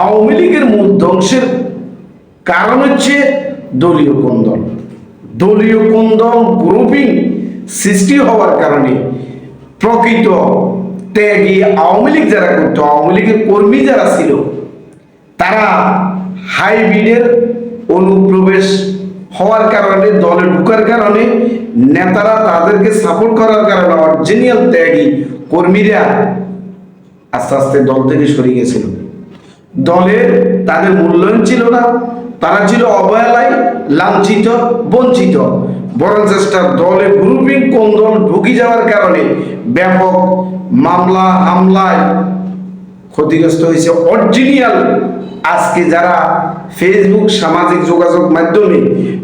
আওয়ামী লীগের মূল ধ্বংসের কারণ হচ্ছে দলীয় কোন্দল। দলীয় কোন্দল গ্রুপিং সৃষ্টি হওয়ার কারণে প্রকৃত ত্যাগী আওয়ামী লীগ যারা করতো, আওয়ামী লীগের কর্মী যারা ছিল, তারা হাইব্রিডের অনুপ্রবেশ হওয়ার কারণে, দলে ঢুকার কারণে নেতারা তাদেরকে সাপোর্ট করার কারণে অরিজিনাল ত্যাগী কর্মীরা আস্তে আস্তে দল থেকে সরে গেছিল দলের তাদের মূল্যায়ন ছিল না। তারা ছিল অবহেলায়, লাঞ্ছিত, বঞ্চিত। বরং চেষ্টা দলে গ্রুপিং কোন দল ঢুকি যাওয়ার কারণে ব্যাপক মামলা, হামলায় ক্ষতিগ্রস্ত হয়েছে অরিজিনিয়াল আজকে যারা ফেসবুক সামাজিক যোগাযোগ মাধ্যমে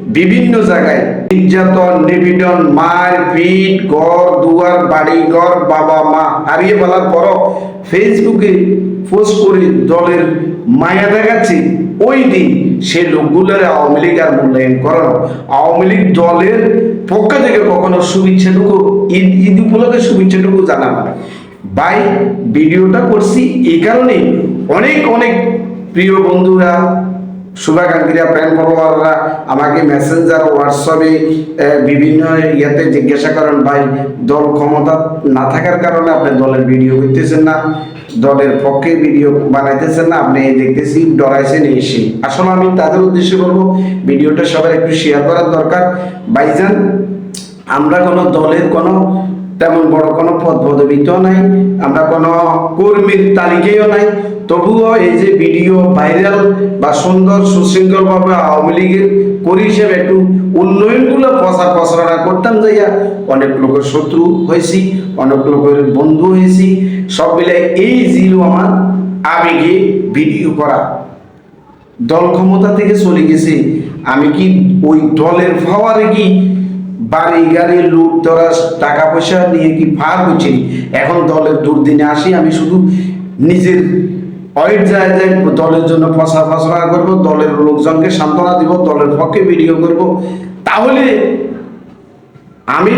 বিভিন্ন জায়গায় নির্যাতন, নিপীড়ন মার পিট ঘর দুয়ার বাড়ি ঘর বাবা মা হারিয়ে ফেলার পরও ফেসবুকে পোস্ট করে দলের মায়া দেখাচ্ছে, ওই দিন সে লোকগুলোর আওয়ামী লীগ আর মূল্যায়ন করানো আওয়ামী লীগ দলের পক্ষ থেকে কখনো শুভেচ্ছাটুকু, ঈদ ঈদ উপলক্ষে শুভেচ্ছাটুকু জানা বাই ভিডিওটা করছি এই কারণে অনেক অনেক প্রিয় বন্ধুরা শুভাকাঙ্ক্ষীরা প্যান ফলোয়াররা আমাকে মেসেঞ্জার হোয়াটসঅ্যাপে বিভিন্ন ইয়াতে জিজ্ঞাসা করেন, ভাই, দল ক্ষমতা না থাকার কারণে আপনি দলের ভিডিও করতেছেন না, দলের পক্ষে ভিডিও বানাইতেছেন না, আপনি দেখতেছি ডরাইছেন এসে। আসলে আমি তাদের উদ্দেশ্যে বলব, ভিডিওটা সবার একটু শেয়ার করার দরকার। ভাইজান, আমরা কোনো দলের কোনো তেমন বড় কোনো পদ পদবিতেও নাই, আমরা কোনো কর্মীর তালিকায়ও নাই। তবুও এই যে ভিডিও ভাইরাল বা সুন্দর সুশৃঙ্খলভাবে আওয়ামী লীগের করি হিসেবে একটু উন্নয়নগুলো প্রচার প্রচারণা করতাম যাইয়া অনেক লোকের শত্রু হয়েছি, অনেক লোকের বন্ধু হয়েছি। সব মিলে এই ছিল আমার আবেগে ভিডিও করা। দল ক্ষমতা থেকে চলে গেছে। আমি কি ওই দলের ফাওয়ারে কি বাড়ি গাড়ি, লুট তরাস টাকা পয়সা নিয়ে কি ফার হচ্ছে? এখন দলের দুর্দিনে আসি, আমি শুধু নিজের অয়েট যায় যায় দলের জন্য প্রচার প্রচারণা করব, দলের লোকজনকে সান্ত্বনা দিব, দলের পক্ষে ভিডিও করব। তাহলে আমি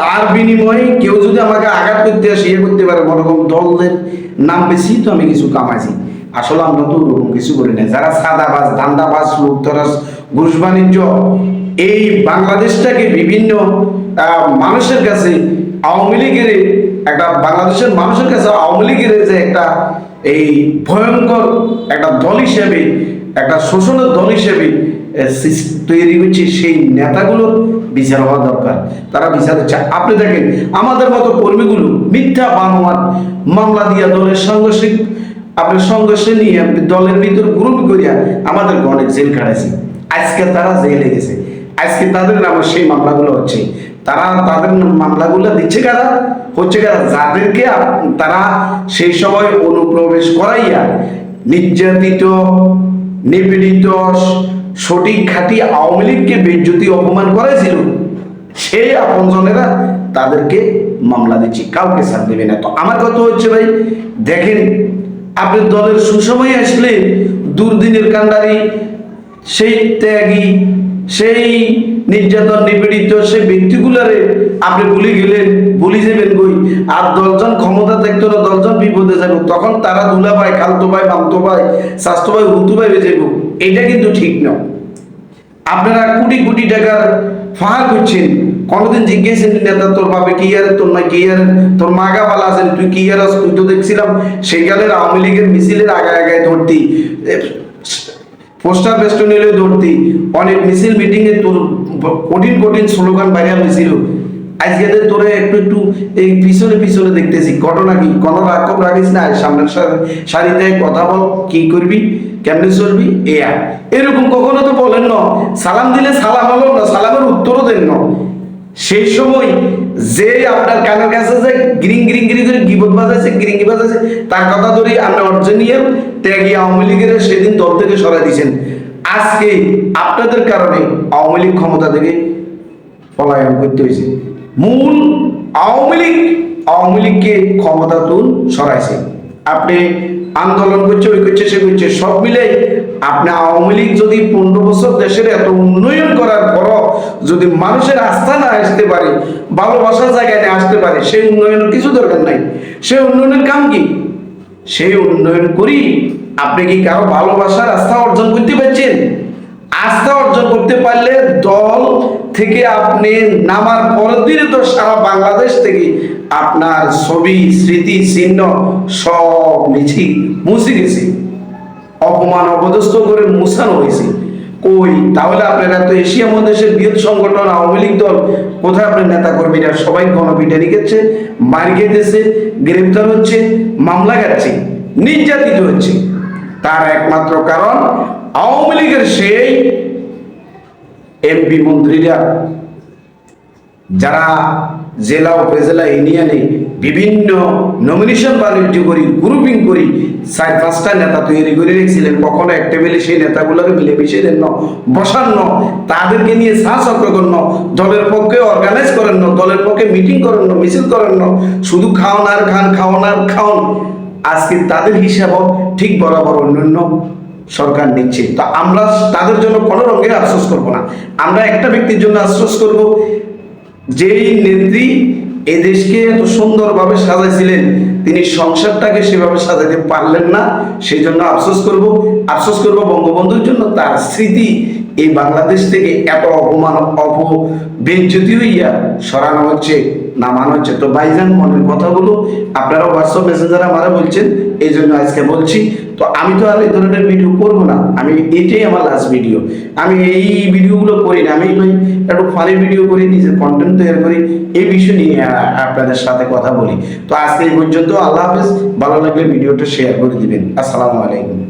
তার বিনিময়ে কেউ যদি আমাকে আঘাত করতে আসে ইয়ে করতে পারে করুন দলের নাম বেশি তো আমি কিছু কামাইছি। আসলে আমরা তো ওরকম কিছু করি না যারা সাদাবাজ ধান্দাবাজ লুকতরাজ ঘুষ, বাণিজ্য এই বাংলাদেশটাকে বিভিন্ন মানুষের কাছে, আওয়ামী লীগের একটা বাংলাদেশের মানুষের কাছে আওয়ামী লীগের যে একটা এই ভয়ঙ্কর একটা দল হিসেবে, একটা শোষণের দল হিসেবে তৈরি হচ্ছে সেই নেতাগুলোর বিচার হওয়া দরকার। তারা বিচার হচ্ছে আপনি দেখেন, আমাদের মতো কর্মীগুলো মিথ্যা বানোয়ার মামলা দিয়া দলের সাংঘর্ষিক আপনার সংঘর্ষে নিয়ে আপনি দলের ভিতর গ্রুপ করিয়া আমাদের অনেক জেল কাটাইছে আজকে তারা জেলে গেছে। আজকে তাদের নামে সেই মামলাগুলো হচ্ছে। তারা তাদের মামলাগুলো দিচ্ছে কারা? হচ্ছে কারা? যাদেরকে তারা সেই সময় অনুপ্রবেশ করাইয়া নির্যাতিত, নিপীড়িত, সঠিক খাঁটি আওয়ামী লীগকে বেজ্জতি অপমান করেছিল সেই আপনজনেরা তাদেরকে মামলা দিচ্ছি, কাউকে ছাড় দেবে না। তো আমার কথা হচ্ছে ভাই, দেখেন, আপনি দলের সুসময় আসলে দুর্দিনের কান্ডারি সেই ত্যাগী সেই নির্যাতন, নিপীড়িত সেই ব্যক্তিগুলারে আপনি ভুলে গেলেন, ভুলে যাবেন বই আর দশজন ক্ষমতা দেখতো না, দশজন বিপদে যাব তখন তারা দুলা ভাই খালতো ভাই মামতো ভাই স্বাস্থ্য ভাই হুতু ভাই বেজেব এটা কিন্তু ঠিক নয় আপনারা কোটি কোটি টাকার ফাঁক করছেন। কোনোদিন জিজ্ঞেসেন নেতা, তোর বাপে কি আর তোর মা কি আর তোর মাগা পালা আছেন, তুই কি আছ? তুই তো দেখছিলাম সেই কালের আওয়ামী লীগের মিছিলের আগায় আগায় ধরতি। পোস্টার বেস্টন নিলে ধরতি অনেক মিছিল মিটিং এ তোর কঠিন কঠিন স্লোগান ভাইরাল হয়েছিল আজকে তোরে একটু একটু এই পিছনে পিছনে দেখতেছি, ঘটনা কি? কোন রাক্ষব রাখিস না? সামনের সার- সারিতে কথা বল, কি করবি? কেমনে চলবি? এয়া। এরকম কখনো তো বলেন না। সালাম দিলে সালাম হলো না, সালামের উত্তরও দেন না। সেই সময় যে আপনার কানের কাছে যে গ্রিং গ্রিং গ্রিং করে গিবত বাজাইছে গ্রিঙ্গি বাজাইছে, তার কথা ধরে আপনি নিয়ে ত্যাগী আওয়ামী লীগের সেদিন দল থেকে সরাই দিয়েছেন আজকে আপনাদের কারণে আওয়ামী লীগ ক্ষমতা থেকে পলায়ন করতে হয়েছে মূল আওয়ামী লীগ, আওয়ামী লীগকে ক্ষমতা তুল সরাইছে। আপনি আন্দোলন করছে, ওই করছে, সে করছে, সব মিলে আপনি আওয়ামী লীগ যদি পনেরো বছর দেশের এত উন্নয়ন করার পরও যদি মানুষের আস্থা না আসতে পারে, ভালোবাসার জায়গায় না আসতে পারে, সেই উন্নয়নের কিছু দরকার নাই। সেই উন্নয়নের কাম কি? সেই উন্নয়ন করি আপনি কি কারও ভালোবাসার আস্থা অর্জন করতে পারছেন? আস্থা অর্জন করতে পারলে দল থেকে আপনি নামার পরের দিনে তো সারা বাংলাদেশ থেকে আপনার ছবি, স্মৃতি, চিহ্ন সব মিছি মুছে গেছে। অপমান, অপদস্থ করে মুছানো হয়েছে। কই, তাহলে আপনারা তো এশিয়া মহাদেশের বৃহৎ সংগঠন, আওয়ামী লীগ দল, কোথায় আপনার নেতা কর্মীরা সবাই গণপিটানি খেচ্ছে মার খেতেছে, গ্রেপ্তার হচ্ছে, মামলা খাচ্ছে, নির্যাতিত হচ্ছে। তার একমাত্র কারণ, আওয়ামী লীগের সেই এমপি মন্ত্রীরা। যারা জেলা উপজেলা ইউনিয়নে বিভিন্ন নমিনেশন বাণিজ্য করি গ্রুপিং করি চার পাঁচটা নেতা তৈরি করে রেখেছিলেন। কখনো এক টেবিলে সেই নেতাগুলোকে মিলেমিশে দেন ন বসান তাদেরকে নিয়ে শ্বাসক্র করেন ন, দলের পক্ষে অর্গানাইজ করেন ন, দলের পক্ষে মিটিং করেন ন, মিছিল করেন শুধু খাওয়ান আর খান খাওয়ান আর খাওয়ান আজকে তাদের হিসাবও ঠিক বরাবর অন্যান্য সরকার নিচ্ছে। তো আমরা তাদের জন্য কোনো রঙের আফসোস করব না। আমরা একটা ব্যক্তির জন্য আফসোস করব যেই নেত্রী এদেশকে এত সুন্দরভাবে সাজাইছিলেন, তিনি সংসারটাকে সেভাবে সাজাতে পারলেন না। সেই জন্য আফসোস করব। আফসোস করব বঙ্গবন্ধুর জন্য। তার স্মৃতি এই বাংলাদেশ থেকে এত অপমান অপ হইয়া সরানো হচ্ছে, নামানো হচ্ছে। তো ভাইজান, মনের কথাগুলো আপনারা হোয়াটসঅ্যাপ মেসেঞ্জারে আমারা বলছেন, এই জন্য আজকে বলছি। তো আমি তো আর এই ধরনের ভিডিও করব না। আমি এটাই আমার লাস্ট ভিডিও আমি এই ভিডিওগুলো করি না। আমি ভাই একটু ফানি ভিডিও করি, নিজের কন্টেন্ট তৈরি করি। এই বিষয় নিয়ে আপনাদের সাথে কথা বলি। তো আজকে এই পর্যন্ত আল্লাহ হাফেজ। ভালো লাগলে ভিডিওটা শেয়ার করে দিবেন। আসসালামু আলাইকুম।